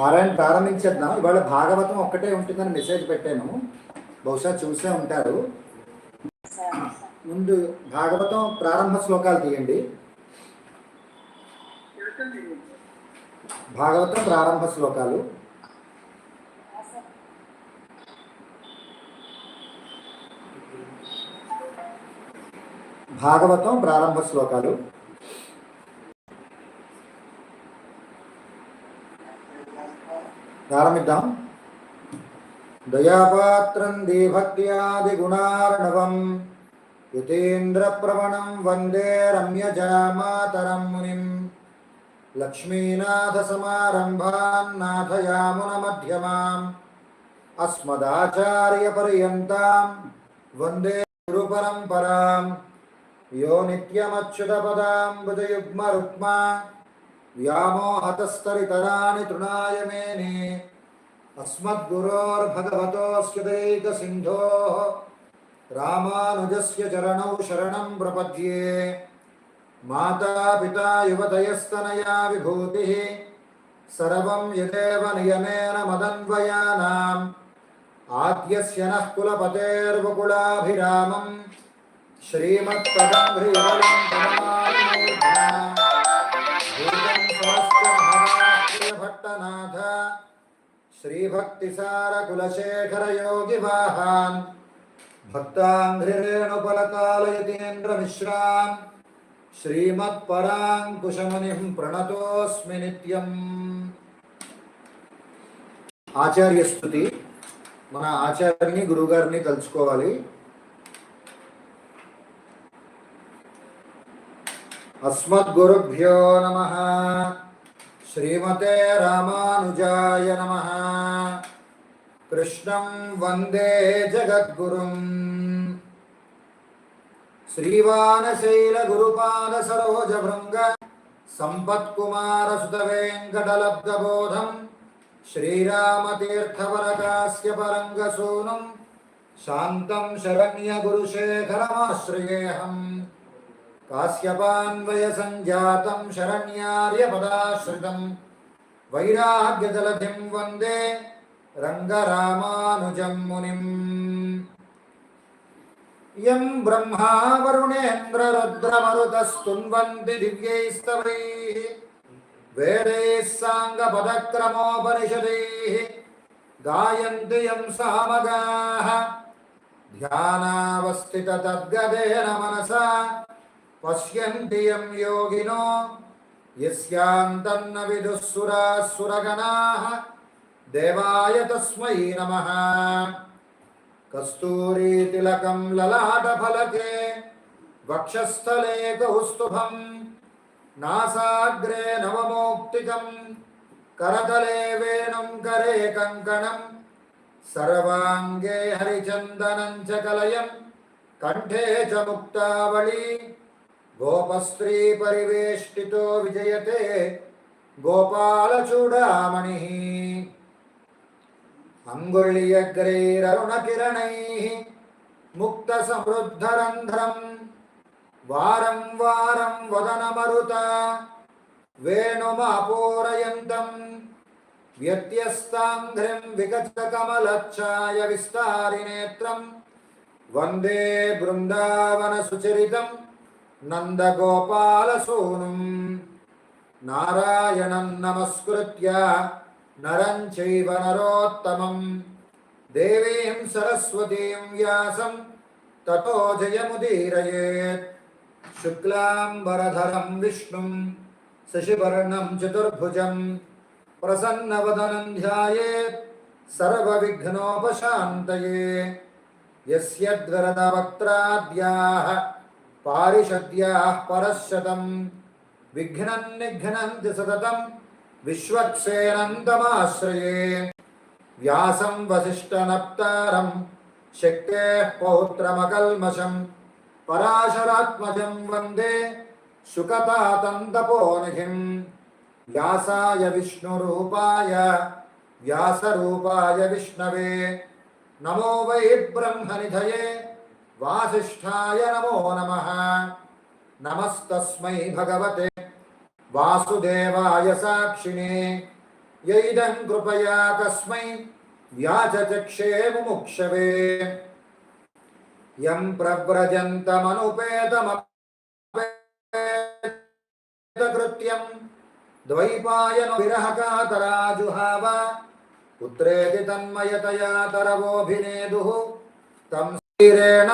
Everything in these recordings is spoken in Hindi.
పారాయణ ప్రారంభించేద్దాం. ఇవాళ భాగవతం ఒక్కటే ఉంటుందని మెసేజ్ పెట్టాను. బహుశా చూసే ఉంటారు. ముందు భాగవతం ప్రారంభ శ్లోకాలు తీయండి. భాగవతం ప్రారంభ శ్లోకాలు. భాగవతం ప్రారంభ శ్లోకాలు. ప్రారంభిద్దాం. దయాపాత్రం దేభక్త్యాదిగుణార్ణవం యతేంద్రప్రవణం వందే రమ్యజామాతరం మునిం. లక్ష్మీనాథసమారంభాన్ నాథయామునమధ్యమాం అస్మదాచార్యపర్యంతాం వందే గురుపరంపరాం. యో నిత్యమచ్యుతపదాంబుజయుగ్మరుక్మా వ్యామోహతస్తరితరాని తృణాయ మేనే अस्मद्गुरोर्भगवतोऽस्य दैकसिन्धोः रामानुजस्य चरणौ शरणं प्रपद्ये मातापिता युवतयस्तनया विभूतिः सर्वं यदेव नियमेन मदन्वयानाम् आद्यस्य नः कुलपतेर्वकुलाभिरामं श्रीमत्पदं ह्रियवलं परमात्मूर्धा भूतं భక్తనాథ శ్రీభక్తిసార కులశేఖర యోగి వాహాన్ భక్తాంఘ్రిరేణుపలకాలయతీంద్రమిశ్రాం శ్రీమత్పరాంకుశమునిం ప్రణతోస్మి నిత్యం ఆచార్య స్థుతి మన ఆచార్యుని గురుగారిని కలుసుకోవాలి. అస్మద్గురుభ్యో నమ. శ్రీమతే రామానుజాయ నమ కృష్ణం వందే జగద్గురుం శ్రీవానశైలగురుపాద సరోజ భృంగ సంపత్కుమారసుత వెంకటలబ్ధబోధం काश्यपान्वयसञ्जातं शरण्यार्यपदाश्रितं वैराग्यदलधिं वन्दे रङ्गरामानुजं मुनिम् यं ब्रह्मा वरुणेन्द्ररुद्रमरुतस्तुन्वन्ति दिव्यैस्तवैः वेदैः साङ्गपदक्रमोपनिषदैः गायन्ति यं सामगाः ध्यानावस्थिततद्गदेन मनसा పశ్యంతియం యోగినో యస్యాంతన్న విదుసురాసురగణాః దేవాయ తస్మై నమః కస్తూరీ తిలకం లలాటఫలకే వక్షస్థలే కౌస్తుభం నాసాగ్రే నవమౌక్తికం కరతలే వేణుం కరే కంకణం సర్వాంగే హరిచందనం చ కలయం కంఠే చ ముక్తావళీ గోపస్త్రీ పరివేష్టితో విజయతే గోపాలచూడామణి. అంగుళ్యగ్రైరరుణకిరణై ముక్త సమృద్ధరంధ్రం వారం వారం వదనమరుత వేణుమాపూరయంతం. వ్యత్యస్తాంధ్రిం విగతకమలఛాయ విస్తారినేత్రం వందే బృందావన సుచరితం नन्दगोपालसूनुं नारायणं नमस्कृत्य नरं चैव नरोत्तमं देवीं सरस्वतीं व्यासं ततो जयमुदीरयेत् शुक्लाम्बरधरं विष्णुं शशिवर्णं चतुर्भुजं प्रसन्नवदनं ध्यायेत् सर्वविघ्नोपशान्तये यस्य द्वरदवक्त्राद्याः पारिषद्याः परशतं विघ्नं निघ्नन्ति सततं विश्वक्सेनन्तमाश्रये व्यासं वसिष्ठनप्तारं। शक्तेः पौत्रमकल्मषम्। पराशरात्मजं वंदे शुकतातन्तपोनिधिं व्यासाय विष्णुरूपाय। व्यासरूपाय विष्णवे। नमो वै ब्रह्मनिधये। वासिष्ठाय नमो नमः। नमस्तस्मै भगवते। वासुदेवाय साक्षिणे। यैदं कृपया कस्मै व्याचचक्षे मुमुक्षवे। यं प्रव्रजन्तमनुपेतमपेतकृत्यं द्वैपायनो विरहकातराजुहाव पुत्रेति तन्मयतया तरवोऽभिनेदुः। तं स्थिरेण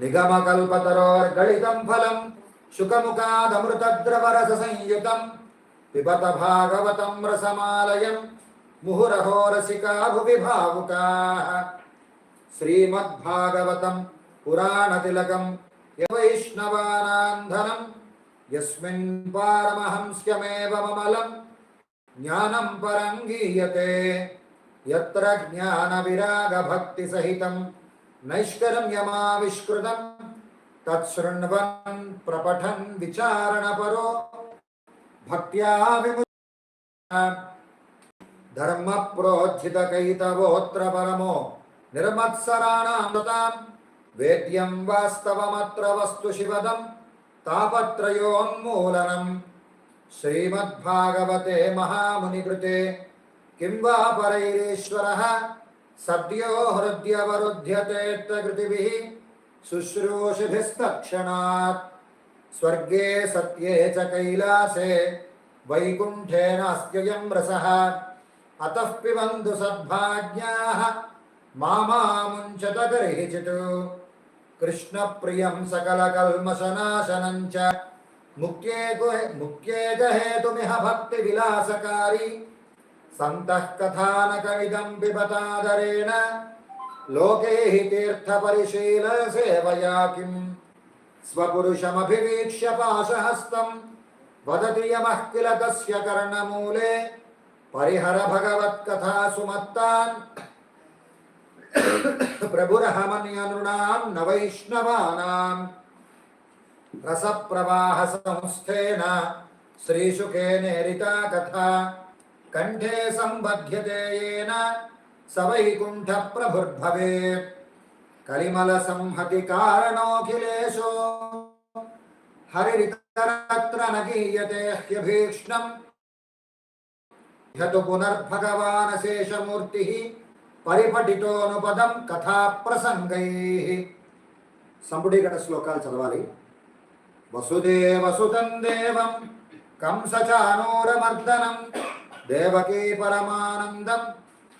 निगमकल्पतरोर्गलितं फलं शुकमुखादमृतद्रवरसंयुतं पिबत भागवतं रसमालयं मुहुरहो रसिका भुवि भावुकाः श्रीमद्भागवतं पुराणतिलकं यवैष्णवानान्धनं यस्मिन् ज्ञानं परं गीयते। यत्र ज्ञानविरागभक्तिसहितं नैष्कर्म्यमाविष्कृतं तत्शृण्वन् प्रपठन् विचारणपरो भक्त्या धर्मप्रोज्झितकैतवोऽत्र परमो निर्मत्सराणां दतां वेद्यं वास्तवमत्र वस्तु शिवदं तापत्रयोन्मूलनम् श्रीमद्भागवते महामुनिकृते किं वा परैरीश्वरः सद्यो हृद्यवरुध्यतेऽत्रकृतिभिः शुश्रूषिभिस्तत्क्षणात्। स्वर्गे सत्ये च कैलासे वैकुण्ठे नास्त्ययं रसः। अतः पिबन्तु सद्भाज्ञाः मामामुञ्चत गर्हिचित् कृष्णप्रियं सकलकल्मषनाशनं च। मुक्त्येकहेतुमिह भक्तिविलासकारी। सन्तः लोके हि तीर्थपरिशीलसेवया किम् स्वपुरुषमभिवीक्ष्य वदति यमः किल तस्य कर्णमूले? परिहर भगवत्कथा सुमत्तान्। न वैष्णवानाम् रसप्रवाहसंस्थेन श्रीशुकेनेरिता कथा। कण्ठे सम्बध्यते येन स वैकुण्ठप्रभुर्भवेत् कलिमलसंहति कारणोऽखिलेशो हरिरितरत्र न गीयते ह्यभीक्ष्णम् ह्यतु पुनर्भगवानशेषमूर्तिः పరిపఠితోనుపదం కథా ప్రసంగై సంపుటీకట శ్లోకాలు చదవాలి వసుదేవసుతం దేవం కంసచానూరమర్దనం దేవకీ పరమానందం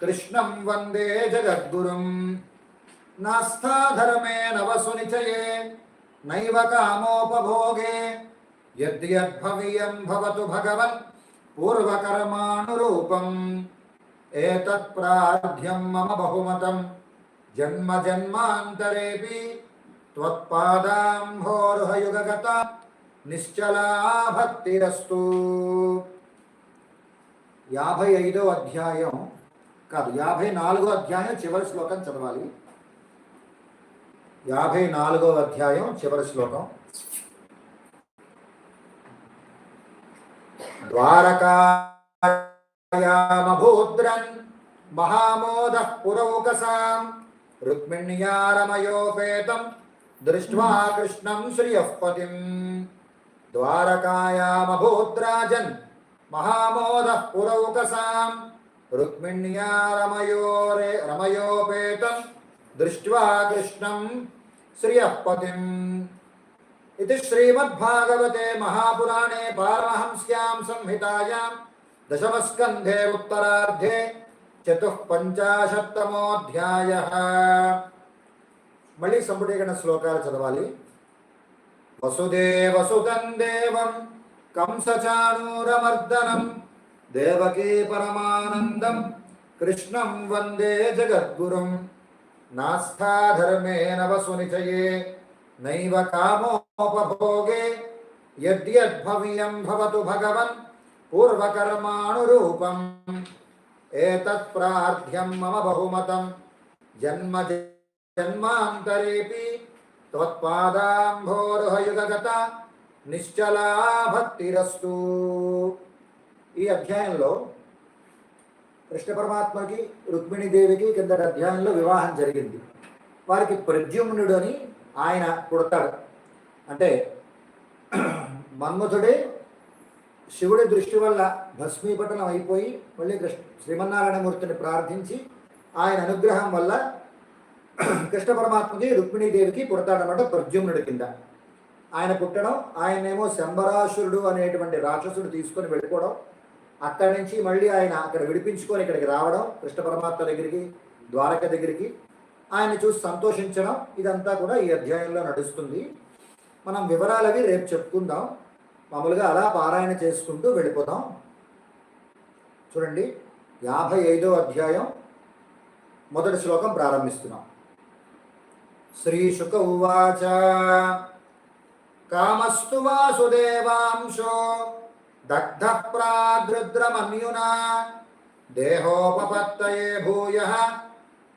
కృష్ణం వందే జగద్గురుం నాస్థాధర్మేణ వసునిచయే నైవ కామోపభోగే యద్యద్భవీయం భవతు భగవన్ పూర్వకర్మానురూపం एतत् प्रार्थ्यं मम बहुमतं जन्म जन्मान्तरेऽपि त्वत्पादाम्भोरुहयुगगता నిశ్చలా భక్తిరస్తు యాభై ఐదో అధ్యాయం కాదు యాభై నాలుగో అధ్యాయం చివరి శ్లోకం చదవాలి యాభై నాలుగో అధ్యాయం చివరి శ్లోకం ద్వారకాయామభూద్రన్ మహామోదః పురౌకసాం రుక్మిణ్యారమయోపేతం దృష్ట్వా కృష్ణం శ్రియః పతిం महामोदः पुरौकसां रुक्मिण्या रमयोरे रमयोपेतं दृष्ट्वा कृष्णं श्रियः इति श्रीमद्भागवते महापुराणे पारमहंस्यां संहितायां दशमस्कन्धे उत्तरार्धे चतुःपञ्चाशत्तमोऽध्यायः। मल्लिसम्पुटीकरणश्लोकाः चरवाली वसुदेवसुतं देवम्। कंसचाणूरमर्दनं देवकी परमानन्दं कृष्णं वंदे जगद्गुरुं नास्थाधर्मे नवसुनिचये नैव कामोपभोगे। यद्यद्भव्यं भवतु भगवन्। पूर्वकर्माणुरूपम् एतत् प्रार्थ्यं मम बहुमतं जन्म जन्मान्तरेऽपि त्वत्पादाम्भोरुहयुगगता। నిశ్చలా భక్తిరస్తు ఈ అధ్యాయంలో కృష్ణ పరమాత్మకి రుక్మిణీదేవికి కిందటి అధ్యాయంలో వివాహం జరిగింది. వారికి ప్రద్యుమ్నుడు అని ఆయన పుడతాడు. అంటే మన్మథుడే శివుడి దృష్టి వల్ల భస్మీపటనం అయిపోయి మళ్ళీ కృష్ణ శ్రీమన్నారాయణమూర్తిని ప్రార్థించి ఆయన అనుగ్రహం వల్ల కృష్ణ పరమాత్మకి రుక్మిణీదేవికి పుడతాడనమాట ప్రద్యుమ్నుడి కింద. ఆయన పుట్టడం ఆయనేమో శంబరాసురుడు అనేటువంటి రాక్షసుడు తీసుకొని వెళ్ళిపోవడం అక్కడి నుంచి మళ్ళీ ఆయన అక్కడ విడిపించుకొని ఇక్కడికి రావడం కృష్ణ పరమాత్మ దగ్గరికి ద్వారక దగ్గరికి ఆయన చూసి సంతోషించడం ఇదంతా కూడా ఈ అధ్యాయంలో నడుస్తుంది. మనం వివరాలవి రేపు చెప్పుకుందాం. మామూలుగా అలా పారాయణ చేసుకుంటూ వెళ్ళిపోదాం. చూడండి యాభై ఐదో అధ్యాయం మొదటి శ్లోకం ప్రారంభిస్తున్నాం. శ్రీశుక ఉవాచ कामस्तु वासुदेवांशो। दग्धः प्रादृद्रमन्युना देहोपपत्तये भूयः,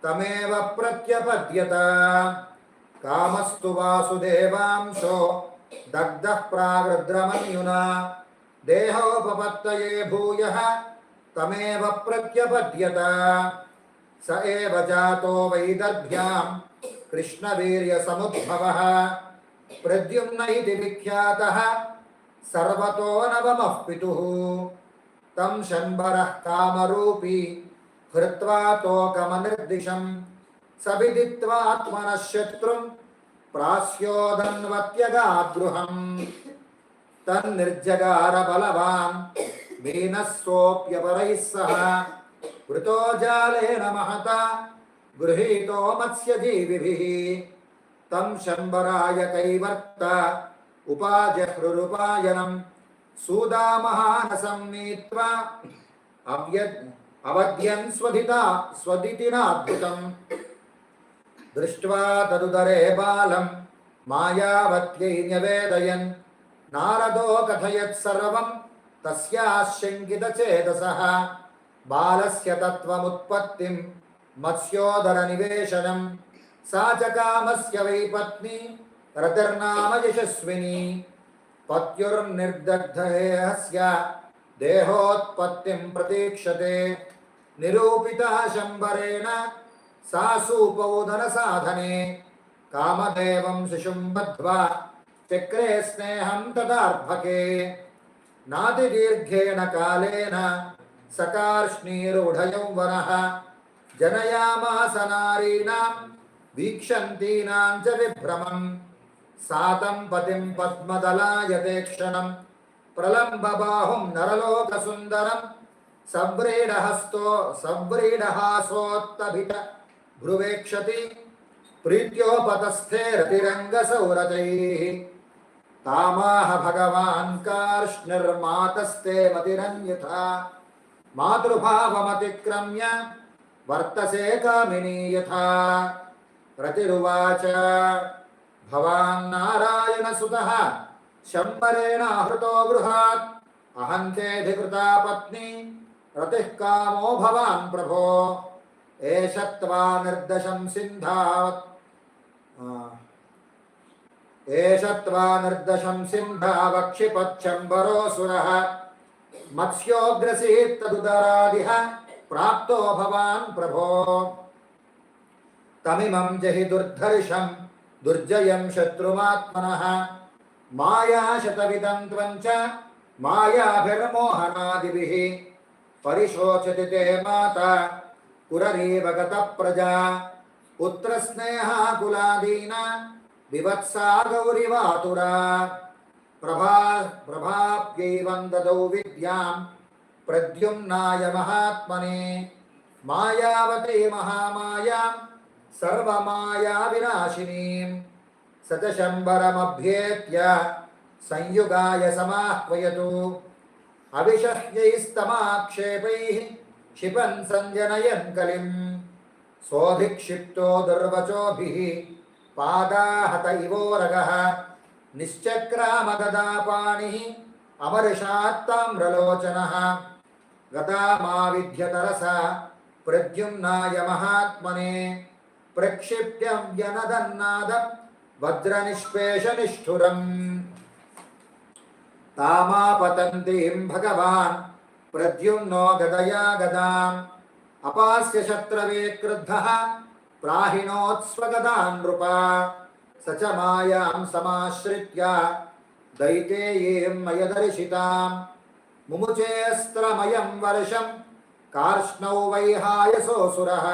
तमेव प्रत्यपद्यत। कामस्तु वासुदेवांशो। दग्धः प्रागृद्रमन्युना देहोपपत्तये भूयः, तमेव प्रत्यपद्यत। स एव जातो कृष्णवीर्यसमुद्भवः। प्रद्युम्न इति विख्यातः सर्वतो नवमः पितुः। तं शम्बरः कामरूपी हृत्वा प्रास्योदन्वत्यगाद्रुहम् मीनस्सोऽप्यपरैः सह वृतो जालेन महता गृहीतो मत्स्यजीविभिः। तम शम्बराय कैवर्त उपाजहृरुपायनं सुदामहानसं नीत्वा अव्यद् अवध्यन् स्वधिता स्वदितिनाद्भुतं दृष्ट्वा तदुदरे बालं मायावत्यै न्यवेदयन्। नारदो कथयत्सर्वं तस्याशङ्कितचेतसः। बालस्य तत्त्वमुत्पत्तिं मत्स्योदरनिवेशनम् सा वै पत्नी, रतिर्नाम यशस्विनी। पत्युर्निर्दग्धहेहस्य देहोत्पत्तिं प्रतीक्षते। निरूपितः शम्बरेण सा सूपौदनसाधने कामदेवं शिशुं बद्ध्वा, चक्रे स्नेहं तदार्भके। नातिदीर्घेण कालेन, सकार्ष्णीरूढयं वनः। जनयामास नारीणाम् वीक्षन्तीनां च विभ्रमं सातं पतिं पद्मदलायतेक्षणं प्रलम्बबाहुं नरलोकसुन्दरं सव्रीडहस्तो, सव्रीडहासोत्तभित भ्रुवेक्षति प्रीत्योपतस्थे रतिरङ्गसौरथैः तामाह भगवान् कार्ष्णिर्मातस्ते मतिरन्यथा। मातृभावमतिक्रम्य वर्तसे कामिनी यथा। प्रतिरुवाच भवान् नारायणसुतः शम्बरेण आहृतो गृहात्। अहन्तेऽधिकृता पत्नी, रतिः कामो भवान् प्रभो। एष त्वा निर्दशं सिन्धावत्। एष त्वा निर्दशं सिन्धावक्षिपच्छम्बरोऽसुरः मत्स्योऽग्रसीत्तदुदरादिह प्राप्तो भवान् प्रभो। तमिमं जहि दुर्धर्षं, दुर्जयं शत्रुमात्मनः। मायाशतविदं त्वं च मायाभिर्मोहनादिभिः। परिशोचति ते माता कुररीव गतप्रजा। पुत्रस्नेहाकुलादीना विवत्सा गौरिवातुरा प्रभा, प्रभाप्यैवं ददौ विद्यां, प्रद्युम्नाय महात्मने। मायावते महामायां ప్రభాప్యైవం దదౌ విద్యాం ప్రద్యుమ్నాయ మహాత్మనే మాయావతే మహామాయాం సర్వమాయా వినాశినీం సతశంబరమభ్యేత్య సంయుగాయ సమాహ్వయతు అవిషహ్యైస్తమాక్షేపైः క్షిపన్ సంజనయన్ కలిం సోధిక్షిప్తో దుర్వచోభిः పాదాహత प्रक्षिप्य व्यनदन्नाद वज्रनिष्पेषनिष्ठुरम्। तामापतन्तीं भगवान् प्रद्युम्नो गदया गदा अपास्य शत्रवे क्रुद्धः नृप। स च मायां समाश्रित्य दैतेयीं मयदर्शितां मुमुचेऽस्त्रमयं वर्षं कार्ष्णौ वैहायसोऽसुरः।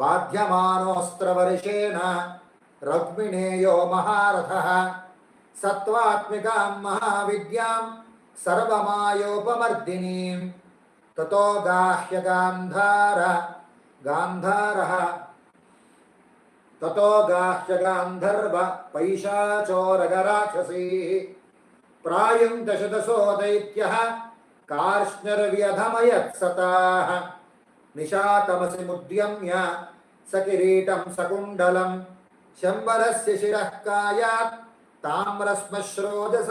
बाध्यमानोऽस्त्रवर्षेण रग्मिणेयो महारथः। सत्त्वात्मिकां महाविद्यां सर्वमायोपमर्दिनीं ततो गाह्य गान्धार। गान्धारः ततो गाह्य गान्धर्व पैशाचोरगराक्षसीः। प्रायुङ्क्तशतसो दैत्यः कार्ष्णर्व्यधमयत्सताः। निशातमसि मुद्यम्य सकिरीटं सकुण्डलं शम्बरस्य शिरः कायात्। ताम्रश्मश्रोजस।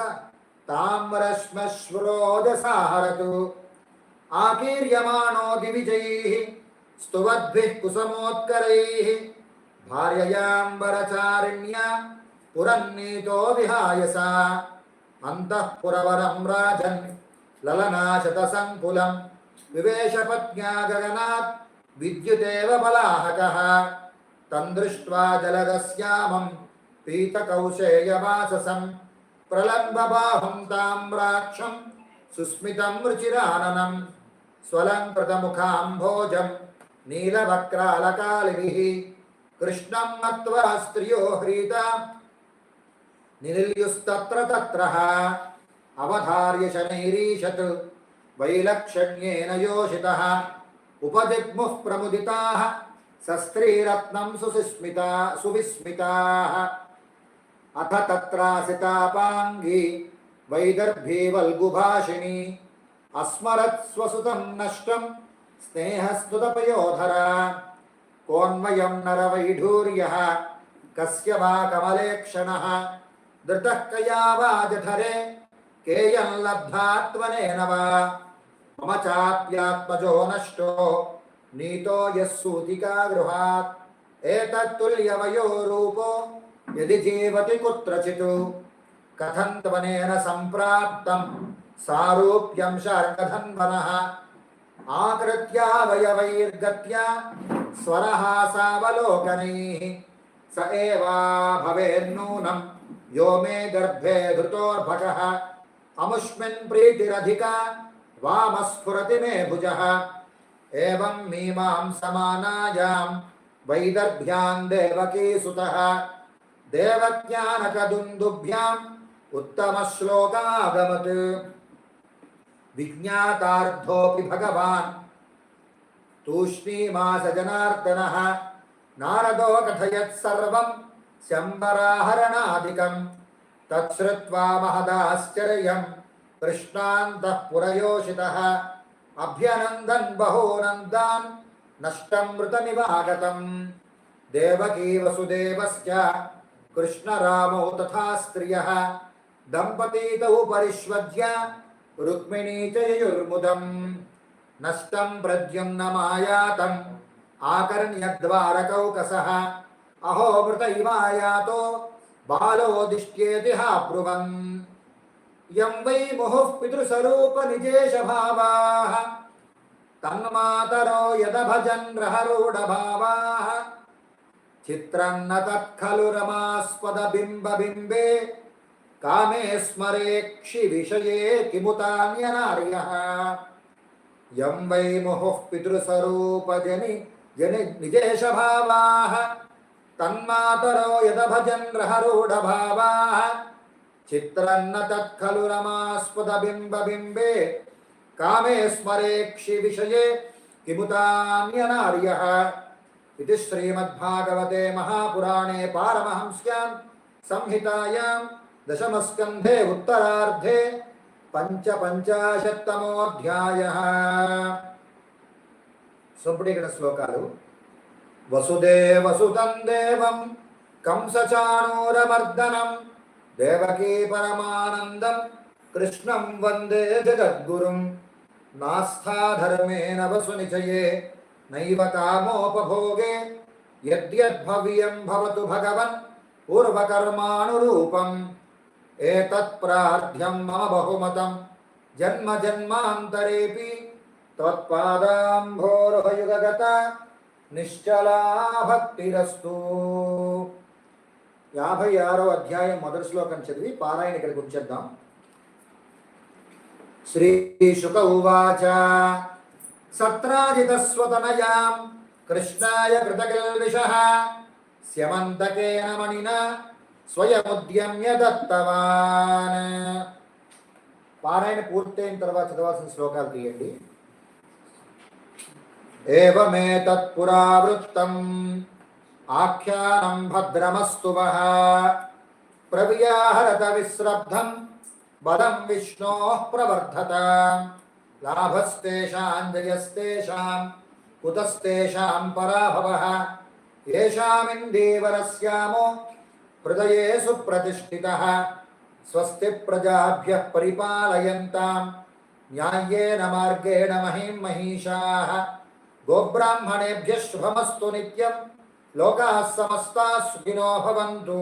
हरतु। आकीर्यमाणो दिविजयैः स्तुवद्भिः कुसमोत्करैः। भार्ययाम्बरचारिण्या। पुरन्नीतो विहाय सा अन्तःपुरवरं राजन्। ललनाशतसङ्कुलं विवेशपत्न्या गगनात्। విద్యుదేవ బలాహక తందృష్ట్వా జలగస్యామం పీతకౌశేయమాససం ప్రలంబబాహుం తామ్రాక్షం సుస్మితం రుచిరాననం స్వలంకృతముఖాంభోజం నీలవక్రాలకాలిభిः కృష్ణం మత్వా స్త్రియో హ్రీత నిలిల్యుస్తత్ర తత్ర అవధార్య శనైరీషత్ వైలక్షణ్యేన యోషితः उपजग्मुः प्रमुदिता। सस्त्रीरत्नं सुसिस्मिता, सुविस्मिताः। अथ तत्रासितापाङ्गी वैदर्भी वल्गुभाषिणी अस्मरत्स्वसुतं नष्टं स्नेहस्तुतपयोधरा कोन्मयं नरवैढूर्यः कस्य वा कमलेक्षणः धृतः कया वा जठरे केयं लब्धात्मनेन वा। मम चाप्यात्मजो नष्टो। नीतो यूतिका गृहात्। एतत्तुल्यवयो रूपो यदि जीवति कुत्रचित्। कथन्तवनेन सम्प्राप्तं? सारूप्यं शर्कधन्वनः। आकृत्यावयवैर्गत्या स्वरः स एवा भवेन्नूनं। यो मे गर्भे धृतोर्भटः। अमुष्मिन् प्रीतिरधिका। वामस्फुरति मे भुजः। एवं मीमां समानायां वैदर्भ्यां देवकीसुतः। देवज्ञानकदुन्दुभ्याम् उत्तमश्लोकागमत्। विज्ञातार्थोऽपि भगवान्। तूष्णीमास जनार्दनः नारदो शम्बराहरणादिकं। तच्छ्रुत्वा महदाश्चर्यं कृष्णान्तः पुरयोषितः अभ्यनन्दन् बहूनन्दान् नष्टं मृतमिवागतम् देवकी वसुदेवस्य कृष्णरामौ तथा स्त्रियः। दम्पती तौ परिष्वज्य रुक्मिणी च ययुर्मुदम् नष्टं प्रद्युम्नमायातम् आकर्ण्यद्वारकौकसः अहो मृत इवायातो बालो दिष्ट्येति हा ब्रुवन् यं वै मुहुः पितृस्वरूपनिजेशभावाः तन्मातरो यदभजन् रहरूढभावाः चित्रं न तत्खलु रमास्पदबिम्बबिम्बे कामे स्मरेक्षि विषये किमुतान्यनार्यः यं वै मुहुः पितृस्वरूपजनि जनि निजेशभावाः तन्मातरो यदभजन् रहरूढभावाः चित्रन्न तत्खलु बिंबे कामे स्मरेक्षिविषये किमुतान्यनार्यः इति श्रीमद्भागवते महापुराणे पारमहंस्यां संहितायां दशमस्कन्धे उत्तरार्धे पञ्चपञ्चाशत्तमोऽध्यायः। सुब्डिगणश्लोकालु वसुदेवसुतं देवं कंसचाणूरमर्दनम् देवकी परमानन्दं कृष्णं वंदे जगद्गुरुं नास्थाधर्मे वसुनिचये नैव कामोपभोगे, यद्यद्भव्यं भवतु भगवन् पूर्वकर्मानुरूपम्। एतत्प्रार्थ्यं मम बहुमतं। जन्म जन्मान्तरेऽपि त्वत्पादाम्भोरुहयुगगता निश्चला भक्तिरस्तु యాభై ఆరో అధ్యాయం మొదటి శ్లోకం చదివి పారాయణ ఇక్కడికి ఉంచేద్దాం. శ్రీశుక ఉవాచ సత్రాజితస్వతనయా కృష్ణాయ కృతకిల్విష స్యమంతకేన మణిన స్వయముద్యమ్య దత్తవాన్. పారాయణ పూర్తయిన తర్వాత చదవాల్సిన శ్లోకాలు తీయండి. ఏమేతత్పురావృత్తం आख्या भद्रमस्तु वः। प्रव्याहरतविस्रब्धं बलं विष्णोः प्रवर्धत। लाभस्तेषां जयस्तेषां कुतस्तेषां पराभवः। हृदये सुप्रतिष्ठितः। स्वस्ति प्रजाभ्यः परिपालयन्तां न्याय्येन मार्गेण महीं महिषाः गोब्राह्मणेभ्यः शुभमस्तु नित्यम्। लोकाः समस्ताः सुखिनो भवन्तु।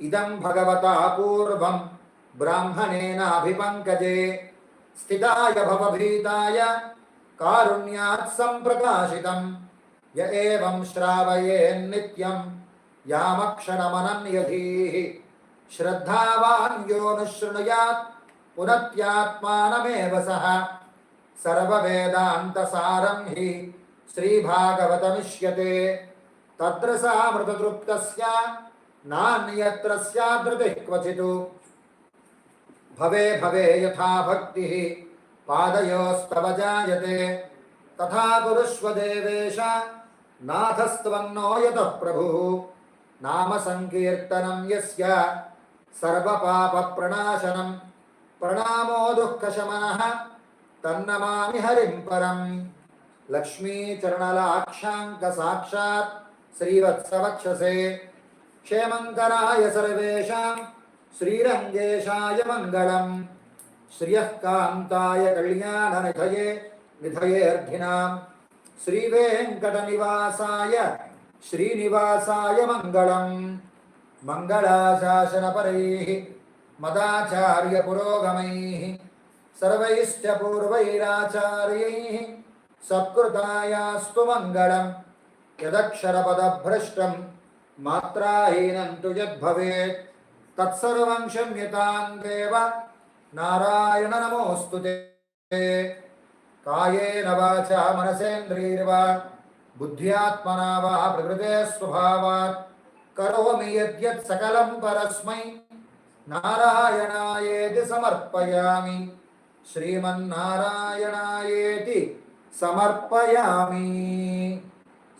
इदं भगवता पूर्वं ब्राह्मणेनाभिपङ्कजे स्थिताय भवभीताय कारुण्यात् सम्प्रकाशितम् य एवं श्रावयेन्नित्यं यामक्षणमनन्यधीः श्रद्धावान् यो न पुनत्यात्मानमेव सः। सर्ववेदान्तसारं हि श्रीभागवतमिष्यते। तत्र सामृततृप्तस्य नान्यत्र स्यादृतिः क्वचित्। भवे भवे, यथा भक्तिः, पादयोस्तव जायते। तथा कुरुष्व देवेश नाथस्त्वन्नो यतः प्रभुः। नाम सङ्कीर्तनं यस्य सर्वपापप्रणाशनं। प्रणामो दुःखशमनः, तन्नमामि हरिं परम्। लक्ष्मीचरणलाक्षाङ्कसाक्षात् श्रीवत्सवक्षसे क्षेमङ्कराय सर्वेषां श्रीरङ्गेशाय मङ्गलम्। श्रियः कान्ताय कल्याणनिधये निधयेऽर्थिनां श्रीवेङ्कटनिवासाय श्रीनिवासाय मङ्गलम्। मङ्गलाशासनपरैः, मदाचार्यपुरोगमैः, सर्वैश्च पूर्वैराचार्यैः, सत्कृतायास्तु मङ्गलम्। यदक्षरपदभ्रष्टं मात्राहीनं तु यद्भवेत् तत्सर्वं देव नारायण नमोऽस्तु ते। कायेन वाचा मनसेन्द्रियर्वा, बुद्ध्यात्मना वा प्रकृते स्वभावात्। करोमि यद्यत् सकलं परस्मै, नारायणायेति समर्पयामि। श्रीमन्नारायणायेति समर्पयामि।